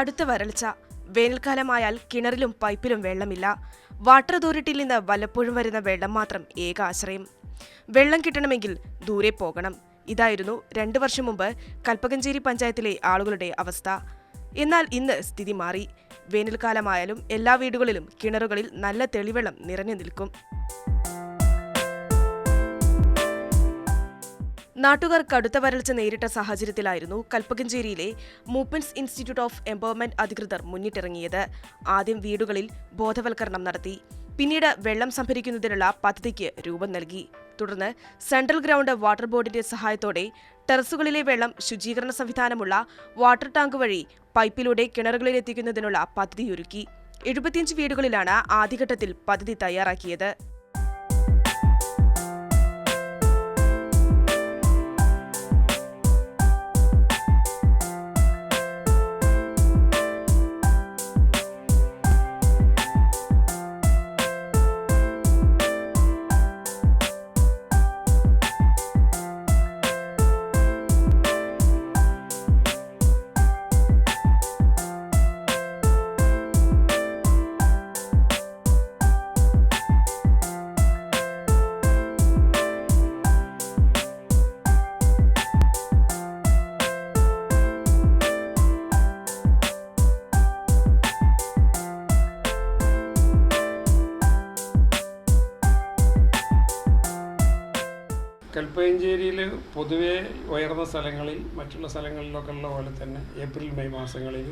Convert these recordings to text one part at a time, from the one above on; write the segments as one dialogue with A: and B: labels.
A: കടുത്ത വരൾച്ച. വേനൽക്കാലമായാൽ കിണറിലും പൈപ്പിലും വെള്ളമില്ല. വാട്ടർ അതോറിറ്റിയിൽ നിന്ന് വല്ലപ്പോഴും വരുന്ന വെള്ളം മാത്രം ഏക ആശ്രയം. വെള്ളം കിട്ടണമെങ്കിൽ ദൂരെ പോകണം. ഇതായിരുന്നു രണ്ടു വർഷം മുമ്പ് കൽപ്പകഞ്ചേരി പഞ്ചായത്തിലെ ആളുകളുടെ അവസ്ഥ. എന്നാൽ ഇന്ന് സ്ഥിതി മാറി. വേനൽക്കാലമായാലും എല്ലാ വീടുകളിലും കിണറുകളിൽ നല്ല തെളിവെള്ളം നിറഞ്ഞു നിൽക്കും. നാട്ടുകാർ കടുത്ത വരൾച്ച നേരിട്ട സാഹചര്യത്തിലായിരുന്നു കൽപ്പകഞ്ചേരിയിലെ മൂപ്പൻസ് ഇൻസ്റ്റിറ്റ്യൂട്ട് ഓഫ് എംപവർമെന്റ് അധികൃതർ മുന്നിട്ടിറങ്ങിയത്. ആദ്യം വീടുകളിൽ ബോധവൽക്കരണം നടത്തി പിന്നീട് വെള്ളം സംഭരിക്കുന്നതിനുള്ള പദ്ധതിക്ക് രൂപം നൽകി. തുടർന്ന് സെൻട്രൽ ഗ്രൗണ്ട് വാട്ടർ ബോർഡിന്റെ സഹായത്തോടെ ടെറസുകളിലെ വെള്ളം ശുചീകരണ സംവിധാനമുള്ള വാട്ടർ ടാങ്ക് വഴി പൈപ്പിലൂടെ കിണറുകളിൽ എത്തിക്കുന്നതിനുള്ള പദ്ധതിയൊരുക്കി. എഴുപത്തിയഞ്ച് വീടുകളിലാണ് ആദ്യഘട്ടത്തിൽ പദ്ധതി തയ്യാറാക്കിയത്.
B: കൽപ്പയഞ്ചേരിയിൽ പൊതുവേ ഉയർന്ന സ്ഥലങ്ങളിൽ മറ്റുള്ള സ്ഥലങ്ങളിലൊക്കെ ഉള്ള പോലെ തന്നെ ഏപ്രിൽ മെയ് മാസങ്ങളിൽ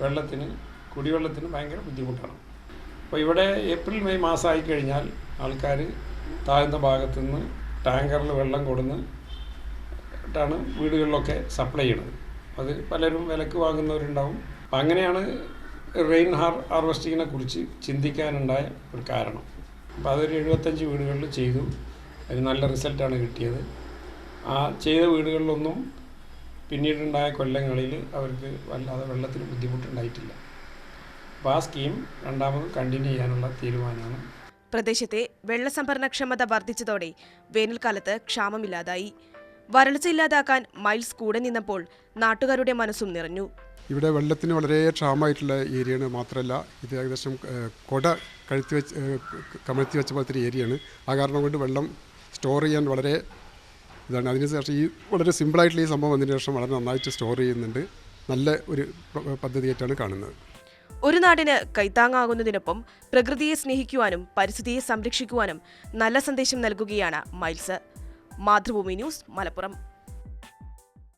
B: വെള്ളത്തിന് കുടിവെള്ളത്തിന് ഭയങ്കര ബുദ്ധിമുട്ടാണ്. അപ്പോൾ ഇവിടെ ഏപ്രിൽ മെയ് മാസമായി കഴിഞ്ഞാൽ ആൾക്കാർ താഴ്ന്ന ഭാഗത്തു നിന്ന് ടാങ്കറിൽ വെള്ളം കൊടുന്ന് ട്ടാണ് വീടുകളിലൊക്കെ സപ്ലൈ ചെയ്യണത്. അത് പലരും വിലക്ക് വാങ്ങുന്നവരുണ്ടാവും. അപ്പം അങ്ങനെയാണ് റെയിൻ ഹാർ ഹാർവെസ്റ്റിങ്ങിനെ കുറിച്ച് ചിന്തിക്കാനുണ്ടായ ഒരു കാരണം. അപ്പോൾ അതൊരു എഴുപത്തഞ്ച് വീടുകളിൽ ചെയ്തു. അതിന് നല്ല റിസൾട്ടാണ് കിട്ടിയത്. ആ ചെയ്ത വീടുകളിലൊന്നും പിന്നീടുണ്ടായ കൊല്ലങ്ങളിൽ അവർക്ക് വല്ലാതെ വെള്ളത്തിന് ബുദ്ധിമുട്ടുണ്ടായിട്ടില്ല. അപ്പോൾ ആ സ്കീം രണ്ടാമത് കണ്ടിന്യൂ ചെയ്യാനുള്ള തീരുമാനമാണ്.
A: പ്രദേശത്തെ വെള്ളസംഭരണക്ഷമത വർദ്ധിച്ചതോടെ വേനൽക്കാലത്ത് ക്ഷാമമില്ലാതായി. വരൾച്ച ഇല്ലാതാക്കാൻ മൈൽസ് കൂടെ നിന്നപ്പോൾ നാട്ടുകാരുടെ മനസ്സും നിറഞ്ഞു.
C: ഇവിടെ വെള്ളത്തിന് വളരെ ക്ഷാമമായിട്ടുള്ള ഏരിയയാണ് മാത്രമല്ല ഇത് ഏകദേശം കൊട കഴുത്തി വെച്ച് കമഴ്ത്തി വെച്ച പോലത്തെ ഏരിയയാണ്. ആ കാരണം കൊണ്ട് വെള്ളം സ്റ്റോർ ചെയ്യാൻ വളരെ ഇതാണ്. അതിന് ശേഷം ഈ വളരെ സിമ്പിളായിട്ടുള്ള ഈ സംഭവം വന്നതിന് ശേഷം വളരെ നന്നായിട്ട് സ്റ്റോർ ചെയ്യുന്നുണ്ട്. നല്ല ഒരു പദ്ധതിയായിട്ടാണ് കാണുന്നത്.
A: ഒരു നാടിന് കൈത്താങ്ങാകുന്നതിനൊപ്പം പ്രകൃതിയെ സ്നേഹിക്കുവാനും പരിസ്ഥിതിയെ സംരക്ഷിക്കുവാനും നല്ല സന്ദേശം നൽകുകയാണ് മൈൽസ്. മാതൃഭൂമി ന്യൂസ് മലപ്പുറം.